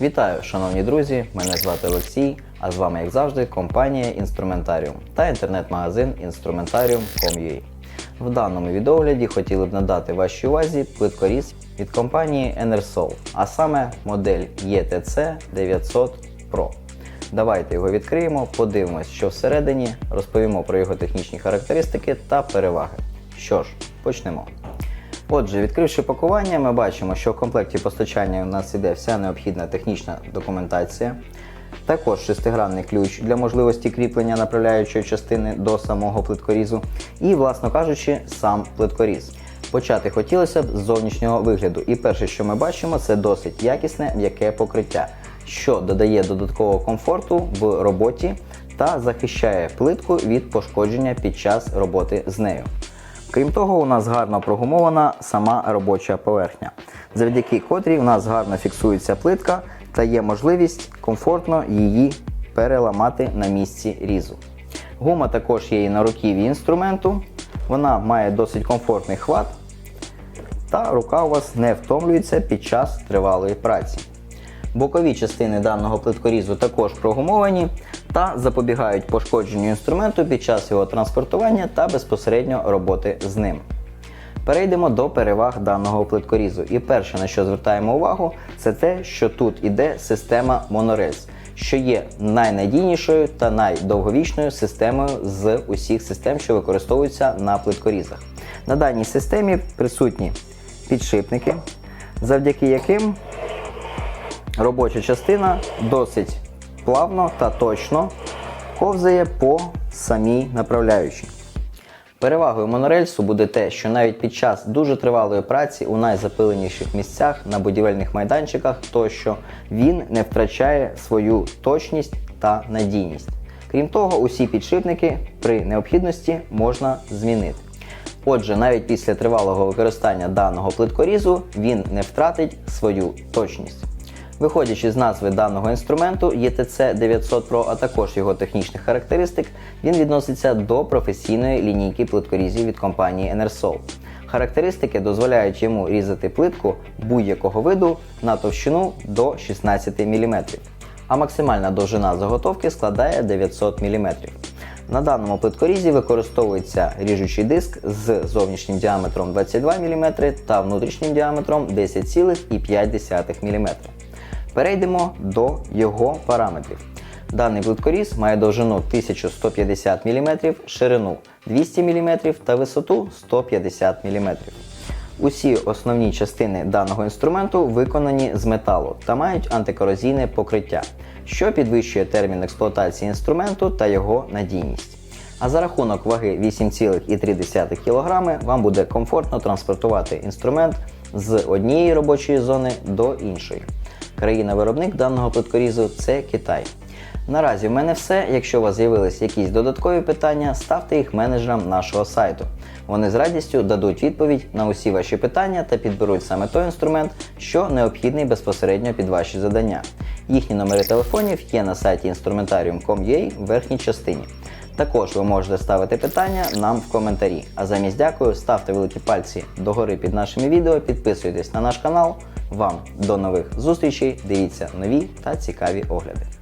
Вітаю, шановні друзі! Мене звати Олексій, а з вами, як завжди, компанія Інструментаріум та інтернет-магазин Instrumentarium.com.ua. В даному відеогляді хотіли б надати вашій увазі плиткоріз від компанії Enersol, а саме модель ETC 900 Pro. Давайте його відкриємо, подивимось, що всередині, розповімо про його технічні характеристики та переваги. Що ж, почнемо. Отже, відкривши пакування, ми бачимо, що в комплекті постачання у нас іде вся необхідна технічна документація. Також шестигранний ключ для можливості кріплення направляючої частини до самого плиткорізу. І, власно кажучи, сам плиткоріз. Почати хотілося б з зовнішнього вигляду. І перше, що ми бачимо, це досить якісне м'яке покриття, що додає додаткового комфорту в роботі та захищає плитку від пошкодження під час роботи з нею. Крім того, у нас гарно прогумована сама робоча поверхня, завдяки котрій у нас гарно фіксується плитка та є можливість комфортно її переламати на місці різу. Гума також є і на руків'ї інструменту, вона має досить комфортний хват, та рука у вас не втомлюється під час тривалої праці. Бокові частини даного плиткорізу також прогумовані та запобігають пошкодженню інструменту під час його транспортування та безпосередньо роботи з ним. Перейдемо до переваг даного плиткорізу. І перше, на що звертаємо увагу, це те, що тут іде система Monorails, що є найнадійнішою та найдовговічною системою з усіх систем, що використовуються на плиткорізах. На даній системі присутні підшипники, завдяки яким робоча частина досить плавно та точно ковзає по самій направляючій. Перевагою монорельсу буде те, що навіть під час дуже тривалої праці у найзапиленіших місцях на будівельних майданчиках тощо він не втрачає свою точність та надійність. Крім того, усі підшипники при необхідності можна змінити. Отже, навіть після тривалого використання даного плиткорізу він не втратить свою точність. Виходячи з назви даного інструменту ETC 900 Pro, а також його технічних характеристик, він відноситься до професійної лінійки плиткорізів від компанії Enersol. Характеристики дозволяють йому різати плитку будь-якого виду на товщину до 16 мм, а максимальна довжина заготовки складає 900 мм. На даному плиткорізі використовується ріжучий диск з зовнішнім діаметром 22 мм та внутрішнім діаметром 10,5 мм. Перейдемо до його параметрів. Даний плиткоріз має довжину 1150 мм, ширину 200 мм та висоту 150 мм. Усі основні частини даного інструменту виконані з металу та мають антикорозійне покриття, що підвищує термін експлуатації інструменту та його надійність. А за рахунок ваги 8,3 кг вам буде комфортно транспортувати інструмент з однієї робочої зони до іншої. Країна-виробник даного плиткорізу це Китай. Наразі в мене все. Якщо у вас з'явились якісь додаткові питання, ставте їх менеджерам нашого сайту. Вони з радістю дадуть відповідь на усі ваші питання та підберуть саме той інструмент, що необхідний безпосередньо під ваші завдання. Їхні номери телефонів є на сайті instrumentarium.com.ua в верхній частині. Також ви можете ставити питання нам в коментарі. А замість дякую, ставте великі пальці догори під нашими відео, підписуйтесь на наш канал. Вам до нових зустрічей, дивіться нові та цікаві огляди.